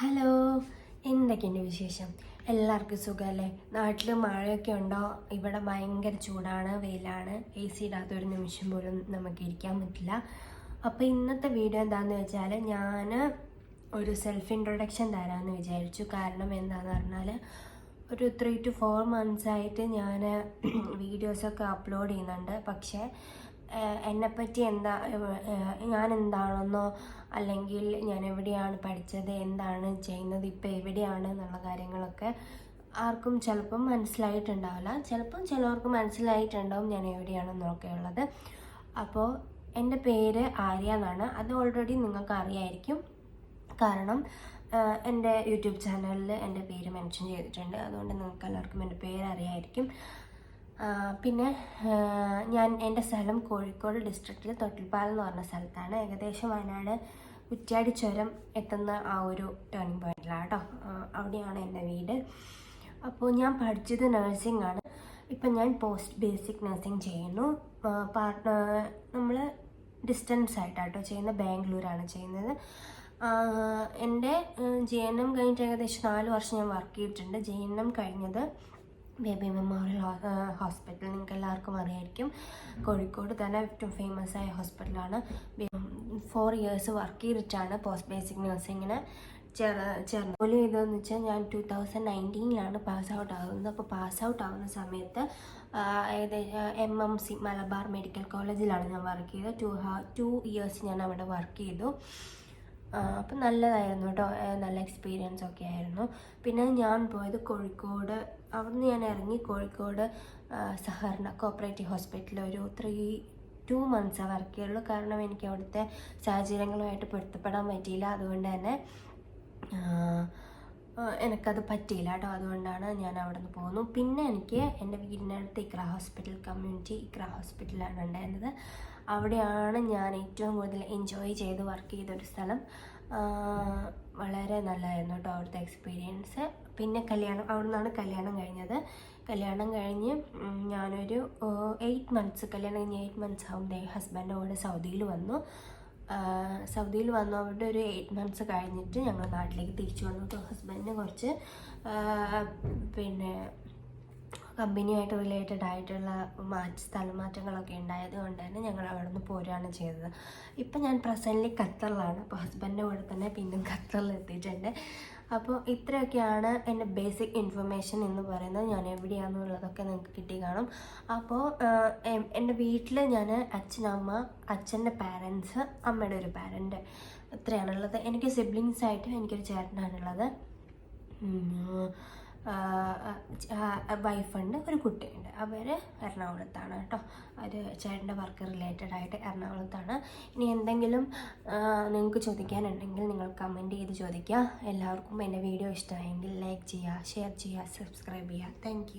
Hello എന്തൊക്കെയുണ്ട് വിശേഷം? എല്ലാവർക്കും സുഖമല്ലേ നാട്ടിൽ മഴയൊക്കെ ഉണ്ടോ? ഇവിടെ ഭയങ്കര ചൂടാണ് വെയിലാണ്. എ സി ഇടാത്ത ഒരു നിമിഷം പോലും നമുക്ക് ഇരിക്കാൻ പറ്റില്ല. അപ്പോൾ ഇന്നത്തെ വീഡിയോ എന്താണെന്ന് വെച്ചാൽ ഞാൻ ഒരു സെൽഫ് ഇൻട്രൊഡക്ഷൻ തരാമെന്ന് വിചാരിച്ചു. കാരണം എന്താണെന്ന് പറഞ്ഞാൽ ഒരു ത്രീ ടു ഫോർ മന്ത്സ് ആയിട്ട് ഞാൻ വീഡിയോസൊക്കെ അപ്ലോഡ് ചെയ്യുന്നുണ്ട്. പക്ഷേ എന്നെപ്പറ്റി എന്താ ഞാൻ എന്താണെന്നോ അല്ലെങ്കിൽ ഞാൻ എവിടെയാണ് പഠിച്ചത് എന്താണ് ചെയ്യുന്നത് ഇപ്പോൾ എവിടെയാണ് എന്നുള്ള കാര്യങ്ങളൊക്കെ ആർക്കും ചിലപ്പം മനസ്സിലായിട്ടുണ്ടാവില്ല. ചിലപ്പം ചിലവർക്ക് മനസ്സിലായിട്ടുണ്ടാവും ഞാൻ എവിടെയാണെന്നൊക്കെ ഉള്ളത് അപ്പോൾ എന്റെ പേര് ആര്യ എന്നാണ്. അത് ഓൾറെഡി നിങ്ങൾക്ക് അറിയായിരിക്കും കാരണം എന്റെ യൂട്യൂബ് ചാനലിൽ എന്റെ പേര് മെൻഷൻ ചെയ്തിട്ടുണ്ട്. അതുകൊണ്ട് നിങ്ങൾക്ക് എല്ലാവർക്കും എന്റെ പേര് അറിയായിരിക്കും പിന്നെ ഞാൻ എന്റെ സ്ഥലം കോഴിക്കോട് ഡിസ്ട്രിക്റ്റിൽ തൊട്ടിൽപ്പാലം എന്ന് പറഞ്ഞ സ്ഥലത്താണ്. ഏകദേശം വയനാട് കുറ്റ്യാടി ചുരം എത്തുന്ന ആ ഒരു ടേണിംഗ് പോയിന്റിലാണ് കേട്ടോ അവിടെയാണ് എന്റെ വീട്. അപ്പോൾ ഞാൻ പഠിച്ചത് നഴ്സിംഗ് ആണ്. ഇപ്പം ഞാൻ പോസ്റ്റ് ബേസിക് നഴ്സിംഗ് ചെയ്യുന്നു. പാർട്ട് നമ്മൾ ഡിസ്റ്റൻസ് ആയിട്ടാട്ടോ ചെയ്യുന്നത്. ബാംഗ്ലൂരാണ് ചെയ്യുന്നത്. എന്റെ ജെ കഴിഞ്ഞിട്ട് ഏകദേശം നാല് വർഷം ഞാൻ വർക്ക് ചെയ്തിട്ടുണ്ട്. ജെ കഴിഞ്ഞത് ബേബി മെമ്മോറിയൽ ഹോസ്പിറ്റൽ നിങ്ങൾക്ക് എല്ലാവർക്കും അറിയായിരിക്കും. കോഴിക്കോട് തന്നെ ഏറ്റവും ഫേമസ് ആയ ഹോസ്പിറ്റലാണ് ഫോർ ഇയേഴ്സ് വർക്ക് ചെയ്തിട്ടാണ് പോസ്റ്റ് ബേസിക് നഴ്സിങ്ങിന് ചേർ ചേർന്ന് ജോലി ചെയ്തതെന്ന് വെച്ചാൽ ഞാൻ ടു തൗസൻഡ് നയന്റീനിലാണ് പാസ് ഔട്ട് ആകുന്നത് അപ്പോൾ പാസ് ഔട്ട് ആവുന്ന സമയത്ത് ഏകദേശം M M C Malabar medical കോളേജിലാണ് ഞാൻ വർക്ക് ചെയ്തത്. ടു ടു ഇയേഴ്സ് ഞാൻ അവിടെ വർക്ക് ചെയ്തു. അപ്പം നല്ലതായിരുന്നു കേട്ടോ. നല്ല എക്സ്പീരിയൻസ് ഒക്കെ ആയിരുന്നു. പിന്നെ ഞാൻ പോയത് കോഴിക്കോട്. അവിടുന്ന് ഞാൻ ഇറങ്ങി കോഴിക്കോട് സഹകരണ കോപ്പറേറ്റീവ് ഹോസ്പിറ്റലിൽ ഒരു ത്രീ ടു മന്ത്സ് വർക്ക് ചെയ്യുള്ളൂ. കാരണം എനിക്ക് അവിടുത്തെ സാഹചര്യങ്ങളുമായിട്ട് പൊരുത്തപ്പെടാൻ പറ്റിയില്ല. അതുകൊണ്ട് തന്നെ എനിക്കത് പറ്റിയില്ല കേട്ടോ അതുകൊണ്ടാണ് ഞാൻ അവിടെ നിന്ന് പോകുന്നു പിന്നെ എനിക്ക് എന്റെ വീടിനടുത്ത് ഇക്ര ഹോസ്പിറ്റൽ കമ്മ്യൂണിറ്റി ഇക്ര ഹോസ്പിറ്റലാണ് ഉണ്ടായിരുന്നത്. അവിടെയാണ് ഞാൻ ഏറ്റവും കൂടുതൽ എൻജോയ് ചെയ്ത് വർക്ക് ചെയ്തൊരു സ്ഥലം. വളരെ നല്ലതായിരുന്നു കേട്ടോ അവിടുത്തെ എക്സ്പീരിയൻസ്. പിന്നെ കല്യാണം അവിടെ നിന്നാണ് കല്യാണം കഴിഞ്ഞത്. കല്യാണം കഴിഞ്ഞ് ഞാനൊരു എയ്റ്റ് മന്ത്സ് കല്യാണം കഴിഞ്ഞ് എയ്റ്റ് മന്ത്സ് ആകുമ്പോൾ ഹസ്ബൻഡ് കൂടെ സൗദിയിൽ വന്നു. സൗദിയിൽ വന്നു. അവിടെ ഒരു എയ്റ്റ് മന്ത്സ് കഴിഞ്ഞിട്ട് ഞങ്ങൾ നാട്ടിലേക്ക് തിരിച്ചു വന്നു. ഹസ്ബൻഡിന് കുറച്ച് പിന്നെ കമ്പനിയായിട്ട് റിലേറ്റഡ് ആയിട്ടുള്ള മാറ്റ സ്ഥലമാറ്റങ്ങളൊക്കെ ഉണ്ടായത് കൊണ്ട് തന്നെ ഞങ്ങൾ അവിടെ നിന്ന് പോരുകയാണ് ചെയ്തത്. ഇപ്പം ഞാൻ പ്രസന്റ്ലി ഖത്തറിലാണ്. അപ്പോൾ ഹസ്ബൻഡിന്റെ കൂടെ തന്നെ പിന്നും ഖത്തറിൽ എത്തിയിട്ടുണ്ട്. അപ്പോൾ ഇത്രയൊക്കെയാണ് എന്റെ ബേസിക് ഇൻഫർമേഷൻ എന്ന് പറയുന്നത്. ഞാൻ എവിടെയാണെന്നുള്ളതൊക്കെ നിങ്ങൾക്ക് കിട്ടി കാണും. അപ്പോൾ എന്റെ വീട്ടിൽ ഞാൻ അച്ഛനമ്മ അച്ഛന്റെ പാരൻസ് അമ്മയുടെ ഒരു പാരന്റ് ഇത്രയാണുള്ളത്. എനിക്ക് സിബ്ലിങ്സ് ആയിട്ട് എനിക്കൊരു ചേട്ടനാണുള്ളത്. വൈഫുണ്ട് ഒരു കുട്ടിയുണ്ട്. അവർ എറണാകുളത്താണ് കേട്ടോ. അവർ ചേട്ടന്റെ വർക്ക് റിലേറ്റഡ് ആയിട്ട് എറണാകുളത്താണ്. ഇനി എന്തെങ്കിലും നിങ്ങൾക്ക് ചോദിക്കാനുണ്ടെങ്കിൽ നിങ്ങൾ കമന്റ് ചെയ്ത് ചോദിക്കുക. എല്ലാവർക്കും എന്റെ വീഡിയോ ഇഷ്ടമായെങ്കിൽ ലൈക്ക് ചെയ്യുക ഷെയർ ചെയ്യുക സബ്സ്ക്രൈബ് ചെയ്യുക. താങ്ക്